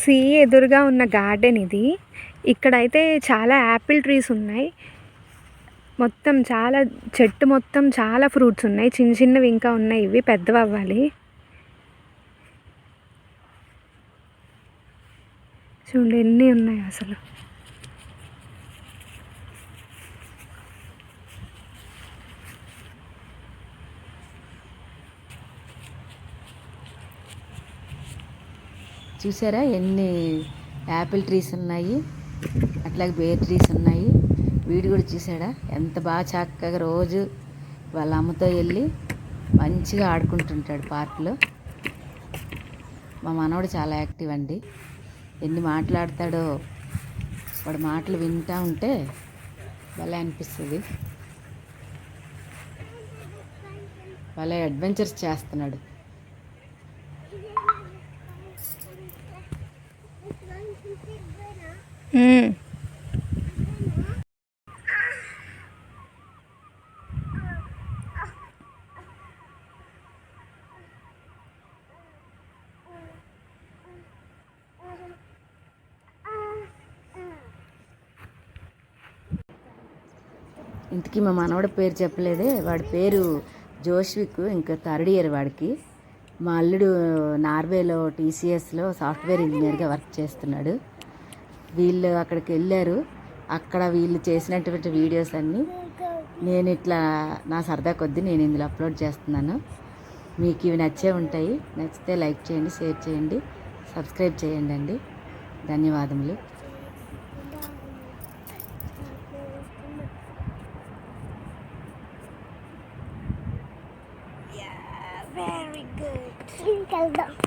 See ఎదురుగా ఉన్న garden ఇది. ఇక్కడైతే చాలా యాపిల్ ట్రీస్ ఉన్నాయి. మొత్తం చాలా చెట్టు మొత్తం చాలా ఫ్రూట్స్ ఉన్నాయి. చిన్న చిన్నవి ఇంకా ఉన్నాయి. ఇవి పెద్దవి అవ్వాలి. చూడండి ఎన్ని ఉన్నాయి అసలు. చూసారా? ఎన్ని యాపిల్ ట్రీస్ ఉన్నాయి అట్లాగే బేర్ ట్రీస్ ఉన్నాయి. వీడు కూడా చూసాడా? ఎంత బాగా చక్కగా రోజు వాళ్ళ అమ్మతో వెళ్ళి మంచిగా ఆడుకుంటుంటాడు పార్క్లో. మా మనవడు చాలా యాక్టివ్ అండి. ఎన్ని మాట్లాడతాడో వాడు మాటలు వింటా ఉంటే భలే అనిపిస్తుంది. భలే అడ్వెంచర్స్ చేస్తున్నాడు. Hmm. ఇంతకీ మా మనవడి పేరు చెప్పలేదే వాడి పేరు జోష్విక్ ఇంకా థర్డ్ ఇయర్ వాడికి. మా అల్లుడు నార్వేలో టీసీఎస్లో సాఫ్ట్వేర్ ఇంజనీర్గా వర్క్ చేస్తున్నాడు. వీళ్ళు అక్కడికి వెళ్ళారు. అక్కడ వీళ్ళు చేసినటువంటి వీడియోస్ అన్నీ నేను ఇట్లా నా సరదా కొద్దీ నేను ఇందులో అప్లోడ్ చేస్తున్నాను. మీకు ఇవి నచ్చే ఉంటాయి. నచ్చితే లైక్ చేయండి షేర్ చేయండి సబ్స్క్రైబ్ చేయండి అండి. ధన్యవాదములు. Yeah, 应该的。